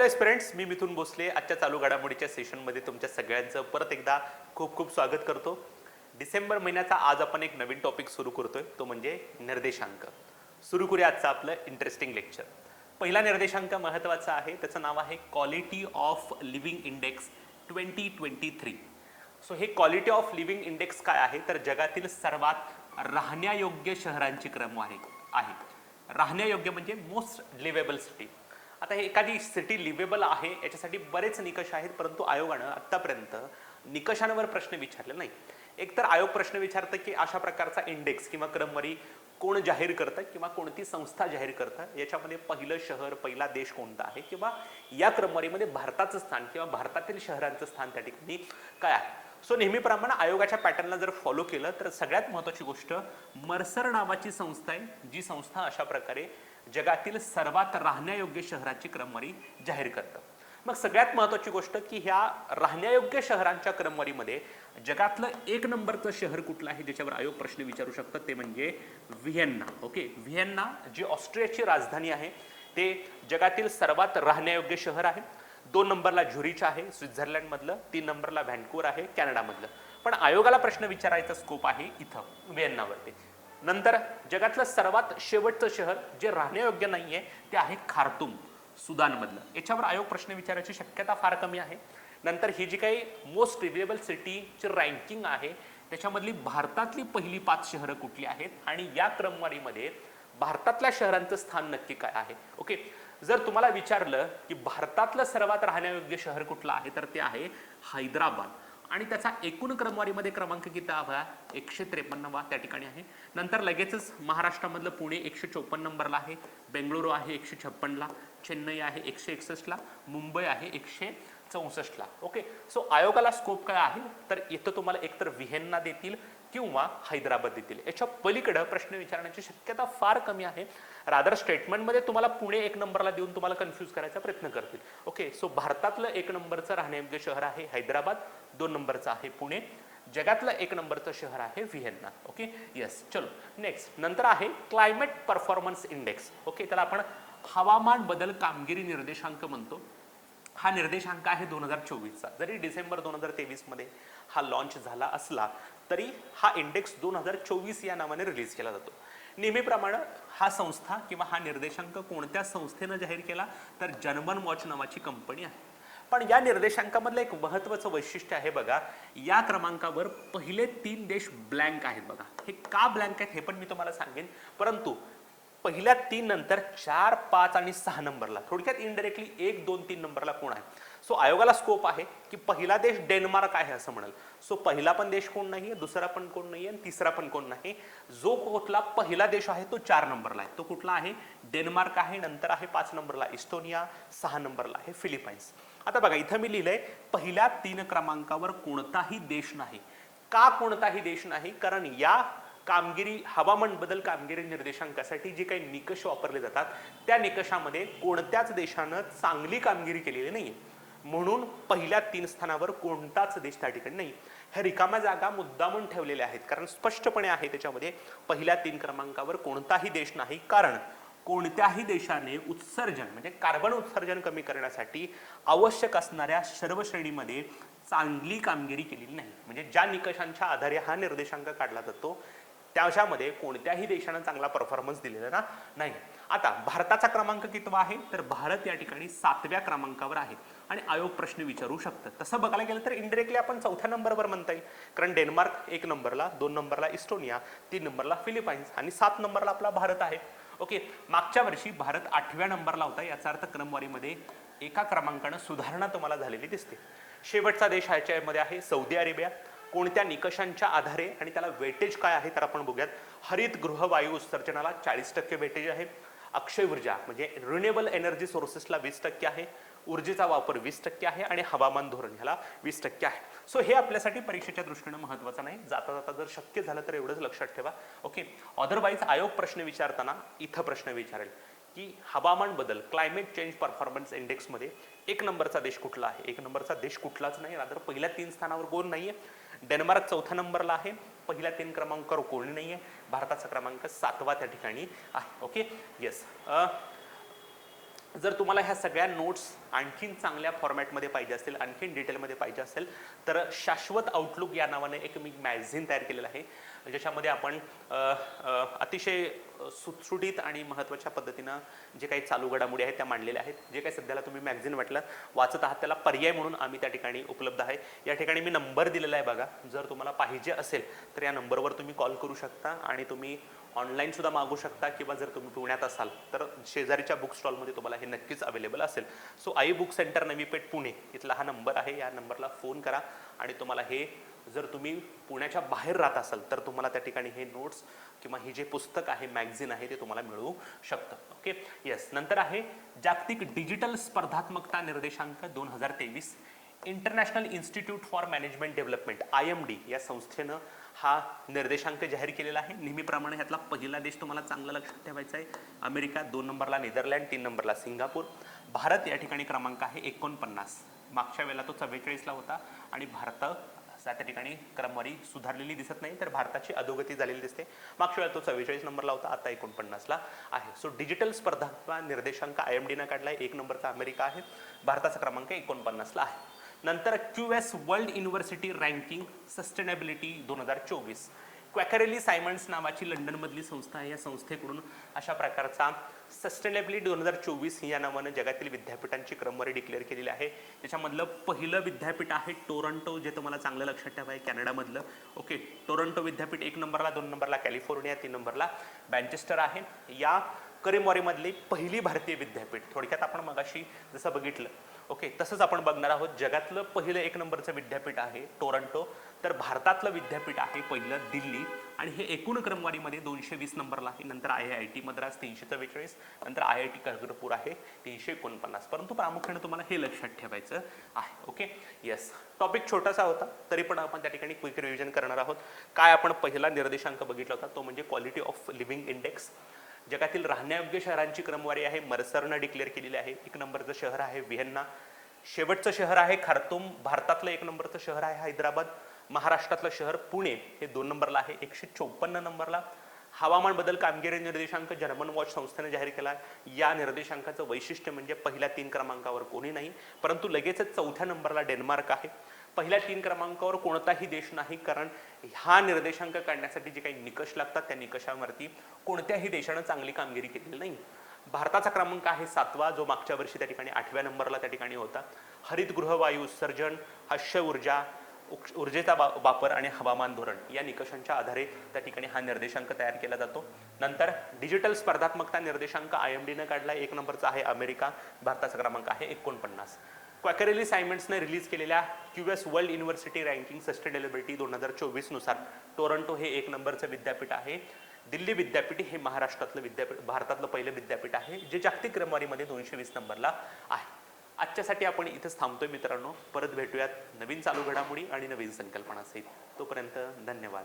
Hello एस्पिरंट्स मी मिथून भोसले. आजच्या चालू घडामोडीच्या सेशनमध्ये तुमच्या सगळ्यांचं परत एकदा खूप खूप स्वागत करतो. डिसेंबर महिन्याचा आज आपण एक नवीन टॉपिक सुरू करतोय. तो म्हणजे निर्देशांक. सुरू करूया आजचं आपलं इंटरेस्टिंग लेक्चर पहिला निर्देशांक महत्त्वाचा आहे. त्याचं नाव आहे quality of living index twenty twenty three so हे क्वालिटी ऑफ लिव्हिंग इंडेक्स काय आहे? तर जगातील सर्वात राहण्यायोग्य शहरांची क्रम आहे. आहे. राहण्यायोग्य म्हणजे मोस्ट लिव्हेबल सिटी आता हे एखादी सिटी लिव्हेबल आहे याच्यासाठी बरेच निकष आहेत परंतु आयोगानं आत्तापर्यंत निकषांवर प्रश्न विचारले नाही. एकतर आयोग प्रश्न विचारतं की अशा प्रकारचा इंडेक्स किंवा क्रमवारी कोण जाहीर करतं किंवा कोणती संस्था जाहीर करतं? याच्यामध्ये पहिलं शहर पहिला देश कोणता आहे? किंवा या क्रमवारीमध्ये भारताचं स्थान किंवा भारतातील शहरांचं स्थान त्या ठिकाणी काय आहे? सो नेहमीप्रमाणे आयोगाच्या पॅटर्नला जर फॉलो केलं तर सगळ्यात महत्त्वाची गोष्ट मर्सर नावाची संस्था आहे जी संस्था अशा प्रकारे जगातील सर्वात राहण्यायोग्य शहराची क्रमवारी जाहीर करतं. मग सगळ्यात महत्त्वाची गोष्ट की ह्या राहण्यायोग्य शहरांच्या क्रमवारीमध्ये जगातलं एक नंबरचं शहर कुठलं आहे ज्याच्यावर आयोग प्रश्न विचारू शकतात ते म्हणजे व्हिएन्ना. ओके? व्हिएन्ना जी ऑस्ट्रियाची राजधानी आहे ते जगातील सर्वात राहण्यायोग्य शहर आहे. दोन नंबरला झुरीच आहे स्वित्झर्लंडमधलं. तीन नंबरला व्हॅन्कूवर आहे कॅनडामधलं. पण आयोगाला प्रश्न विचारायचा स्कोप आहे इथं व्हिएन्नावरती. नंतर जगातलं सर्वात शेवटचं शहर जे राहण्यायोग्य नाहीये ते आहे खार्तूम सुदानमधलं. याच्यावर आयोग प्रश्न विचारायची शक्यता फार कमी आहे. नंतर ही जी काही मोस्ट रिव्हेबल सिटीची रँकिंग आहे त्याच्यामधली भारतातली पहिली पाच शहरं कुठली आहेत आणि या क्रमवारीमध्ये भारतातल्या शहरांचं स्थान नक्की काय आहे? ओके जर तुम्हाला विचारलं की भारतातलं सर्वात राहण्यायोग्य शहर कुठलं आहे तर ते आहे हैदराबाद. आणि त्याचा एकूण क्रमवारीमध्ये क्रमांक किती हवा एकशे त्रेपन्नवा त्या ठिकाणी आहे. नंतर लगेचच महाराष्ट्रामधलं पुणे एकशे चोपन्न नंबरला आहे. बेंगळुरू आहे एकशे छप्पनला चेन्नई आहे एकशे एकसष्टला मुंबई आहे एकशे चौसष्टला ओके सो आयोगाला स्कोप काय आहे? तर इथं तुम्हाला एकतर व्हिएन्ना देतील किंवा हैदराबाद देतील याच्या पलीकडं प्रश्न विचारण्याची शक्यता फार कमी आहे. रादर स्टेटमेंटमध्ये तुम्हाला पुणे एक नंबरला देऊन तुम्हाला कन्फ्यूज करायचा प्रयत्न करतील. ओके सो भारतातलं एक नंबरचं राहण्यायोग्य शहर आहे हैदराबाद दोन नंबरचं आहे पुणे जगातलं एक नंबरचं शहर आहे व्हिएन्ना. ओके येस चलो नेक्स्ट नंतर आहे क्लायमेट परफॉर्मन्स इंडेक्स ओके त्याला आपण हवामान बदल कामगिरी निर्देशांक म्हणतो. हा निर्देशांक आहे दोन हजार चोवीसचा. जरी डिसेंबर दोन हजार तेवीसमध्ये हा लॉन्च झाला असला तरी हा इंडेक्स दोन हजार चोवीस या नावाने रिलीज केला जातो. नेहमीप्रमाणे हा संस्था किंवा हा निर्देशांक कोणत्या संस्थेनं जाहीर केला? तर जनमन वॉच नावाची कंपनी आहे. पण या निर्देशांकामधलं एक महत्त्वाचं वैशिष्ट्य आहे बघा या क्रमांकावर पहिले तीन देश ब्लँक आहेत बघा. हे का ब्लँक आहेत हे पण मी तुम्हाला सांगेन. परंतु पहिल्या तीन नंतर चार पाच आणि सहा नंबरला. थोडक्यात इनडायरेक्टली एक दोन तीन नंबरला कोण आहे? सो आयोगाला स्कोप आहे की पहिला देश डेन्मार्क आहे असं म्हणाल. सो पहिला पण देश कोण नाही दुसरा पण कोण नाही आणि तिसरा पण कोण नाही. जो कुठला पहिला देश आहे तो चार नंबरला आहे. तो कुठला आहे? डेन्मार्क आहे नंतर आहे पाच नंबरला इस्टोनिया सहा नंबरला आहे फिलिपाईन्स. आता बघा इथं मी लिहिलंय पहिल्या तीन क्रमांकावर कोणताही देश नाही. का कोणताही देश नाही? कारण या कामगिरी हवामान बदल कामगिरी निर्देशांकासाठी जे काही निकष वापरले जातात त्या निकषामध्ये कोणत्याच देशानं चांगली कामगिरी केलेली नाही म्हणून पहिल्या तीन स्थानावर कोणताच देश त्या ठिकाणी नाही. ह्या रिकाम्या जागा मुद्दामून ठेवलेल्या आहेत. कारण स्पष्टपणे आहे त्याच्यामध्ये पहिल्या तीन क्रमांकावर कोणताही देश नाही. कारण कोणत्याही देशाने उत्सर्जन म्हणजे कार्बन उत्सर्जन कमी करण्यासाठी आवश्यक असणाऱ्या सर्व श्रेणीमध्ये चांगली कामगिरी केलेली नाही. म्हणजे ज्या निकषांच्या आधारे हा निर्देशांक काढला जातो त्याच्यामध्ये कोणत्याही देशानं चांगला परफॉर्मन्स दिलेला ना नाही. आता भारताचा क्रमांक कितवा आहे? तर भारत या ठिकाणी सातव्या क्रमांकावर आहे. आणि आयोग प्रश्न विचारू शकतं. तसं बघायला गेलं तर इनडिरेक्टली आपण चौथ्या नंबरवर म्हणता येईल. कारण डेन्मार्क एक नंबरला दोन नंबरला इस्टोनिया तीन नंबरला फिलिपाईन्स आणि सात नंबरला आपला भारत आहे. ओके? मागच्या वर्षी भारत आठव्या नंबरला होता. याचा अर्थ क्रमवारीमध्ये एका क्रमांकानं सुधारणा तुम्हाला झालेली दिसते. शेवटचा देश ह्याच्यामध्ये आहे सौदी अरेबिया. कोणत्या निकषांच्या आधारे आणि त्याला वेटेज काय आहे तर आपण बघूयात. हरित गृहवायू उत्सर्जनाला चाळीस टक्के वेटेज आहे. अक्षय ऊर्जा म्हणजे रिन्युएबल एनर्जी सोर्सेसला वीस टक्के आहे. ऊर्जेचा वापर वीस टक्के आहे आणि हवामान धोरण ह्याला वीस टक्के आहे. सो हे आपल्यासाठी परीक्षेच्या दृष्टीनं महत्त्वाचं नाही. जाता जाता जर शक्य झालं तर एवढंच लक्षात ठेवा. ओके अदरवाईज आयोग प्रश्न विचारताना इथं प्रश्न विचारेल की हवामान बदल क्लायमेट चेंज परफॉर्मन्स इंडेक्समध्ये एक नंबरचा देश कुठला आहे? एक नंबरचा देश कुठलाच नाही. रादर पहिल्या तीन स्थानावर कोण नाहीये? डेन्मार्क चौथ्या नंबरला आहे. पहिल्या तीन क्रमांकावर कोणी नाही आहे भारताचा क्रमांक सातवा त्या ठिकाणी आहे. ओके? येस जर तुम्हाला ह्या सगळ्या नोट्स आणखीन चांगल्या फॉर्मॅटमध्ये पाहिजे असतील आणखीन डिटेलमध्ये पाहिजे असेल तर शाश्वत आउटलुक या नावाने एक मी मॅगझिन तयार केलेलं आहे. ज्याच्यामध्ये आपण अतिशय सुटसुटीत आणि महत्त्वाच्या पद्धतीनं जे काही चालू घडामोडी आहेत त्या मांडलेल्या आहेत. जे काही सध्याला तुम्ही मॅगझिन वाटलं वाचत आहात त्याला पर्याय म्हणून आम्ही त्या ठिकाणी उपलब्ध आहे. या ठिकाणी मी नंबर दिलेला आहे बघा. जर तुम्हाला पाहिजे असेल तर या नंबरवर तुम्ही कॉल करू शकता आणि तुम्ही ऑनलाईन सुद्धा मागू शकता किंवा जर तुम्ही पुण्यात असाल तर शेजारीच्या बुक स्टॉलमध्ये तुम्हाला हे नक्कीच अवेलेबल असेल. So Aai book centre Navipeth Pune इथला हा नंबर आहे. या नंबरला फोन करा आणि तुम्हाला हे जर तुम्ही पुण्याच्या बाहेर राहत असाल तर तुम्हाला त्या ठिकाणी हे नोट्स किंवा हे जे पुस्तक आहे मॅगझिन आहे ते तुम्हाला मिळू शकतं. ओके येस नंतर आहे जागतिक डिजिटल स्पर्धात्मकता निर्देशांक दोन हजार तेवीस. International institute for management development I M D या संस्थेनं हा निर्देशांक जाहीर केलेला आहे. नेहमीप्रमाणे ह्यातला पहिला देश तुम्हाला चांगलं लक्षात ठेवायचा आहे. अमेरिका दोन नंबरला नेदरलँड तीन नंबरला सिंगापूर. भारत या ठिकाणी क्रमांक आहे एकोणपन्नास. मागच्या वेळेला तो चव्वेचाळीसला होता आणि भारत त्या ठिकाणी क्रमवारी सुधारलेली दिसत नाही तर भारताची अधोगती झालेली दिसते. मागच्या वेळेला तो चव्वेचाळीस नंबरला होता आता एकोणपन्नासला आहे. सो डिजिटल स्पर्धा निर्देशांक आय एम डीनं काढला एक नंबरचा अमेरिका आहे. भारताचा क्रमांक एकोणपन्नासला आहे. नंतर Q S world university ranking sustainability दोन हजार चोवीस. क्वॅकरेली सायमन्स नावाची लंडनमधली संस्था आहे. या संस्थेकडून अशा प्रकारचा सस्टेनेबिलिटी दोन हजार चोवीस या नावानं जगातील विद्यापीठांची क्रमवारी डिक्लेअर केलेली आहे. त्याच्यामधलं पहिलं विद्यापीठ आहे टोरंटो जे तुम्हाला चांगलं लक्षात ठेवा आहे कॅनडामधलं. ओके टोरंटो विद्यापीठ एक नंबरला दोन नंबरला कॅलिफोर्निया तीन नंबरला बँचेस्टर आहे. या करेमॉरीमधली पहिली भारतीय विद्यापीठ थोडक्यात आपण मगाशी जसं बघितलं ओके तसंच आपण बघणार आहोत जगातलं पहिलं एक नंबरचं विद्यापीठ आहे टोरंटो. तर भारतातलं विद्यापीठ आहे पहिलं दिल्ली. आणि हे एकूण क्रमवारीमध्ये दोनशे वीस नंबरला आहे. नंतर आय आय टी मद्रास तीनशे चव्वेचाळीस नंतर आय आय टी खरगपूर आहे तीनशे एकोणपन्नास. परंतु प्रामुख्याने तुम्हाला हे लक्षात ठेवायचं आहे ओके? येस टॉपिक छोटासा होता तरी पण आपण त्या ठिकाणी क्विक रिव्हिजन करणार आहोत. काय आपण पहिला निर्देशांक बघितला होता? तो म्हणजे क्वालिटी ऑफ लिव्हिंग इंडेक्स जगातील राहण्यायोग्य शहरांची क्रमवारी आहे. मरसरनं डिक्लेअर केलेली आहे. एक नंबरचं शहर आहे व्हिएन्ना. शेवटचं शहर आहे खार्तूम. भारतातलं एक नंबरचं शहर आहे हैदराबाद. महाराष्ट्रातलं शहर पुणे. हे दोन नंबरला आहे. एकशे चोपन्न नंबरला. हवामान बदल कामगिरी निर्देशांक जर्मन वॉच संस्थेने जाहीर केला आहे. या निर्देशांकाचं वैशिष्ट्य म्हणजे पहिल्या तीन क्रमांकावर कोणी नाही. परंतु लगेचच चौथ्या नंबरला डेन्मार्क आहे. पहिल्या तीन क्रमांकावर कोणताही देश नाही कारण हा निर्देशांक काढण्यासाठी जे काही निकष लागतात त्या निकषावरती कोणत्याही देशानं चांगली कामगिरी केलेली नाही. भारताचा क्रमांक आहे सातवा जो मागच्या वर्षी त्या ठिकाणी आठव्या नंबरला त्या ठिकाणी होता. हरितगृह वायू उत्सर्जन हस्य ऊर्जा उक्ष- ऊर्जेचा वापर आणि हवामान धोरण या निकषांच्या आधारे त्या ठिकाणी हा निर्देशांक तयार केला जातो. नंतर डिजिटल स्पर्धात्मकता निर्देशांक आय एम डीनं काढला. एक नंबरचा आहे अमेरिका. भारताचा क्रमांक आहे एकोणपन्नास. क्वॅकरेली सायमन्सने रिलीज केलेल्या Q S world university ranking sustainability दोन हजार चोवीसनुसार टोरंटो हे एक नंबरचं विद्यापीठ आहे. दिल्ली विद्यापीठ हे महाराष्ट्रातलं विद्यापीठ भारतातलं पहिलं विद्यापीठ आहे जे जागतिक क्रमवारीमध्ये दोनशे वीस नंबरला आहे. आजच्यासाठी आपण इथंच थांबतोय मित्रांनो. परत भेटूयात नवीन चालू घडामोडी आणि नवीन संकल्पनासहित तोपर्यंत धन्यवाद.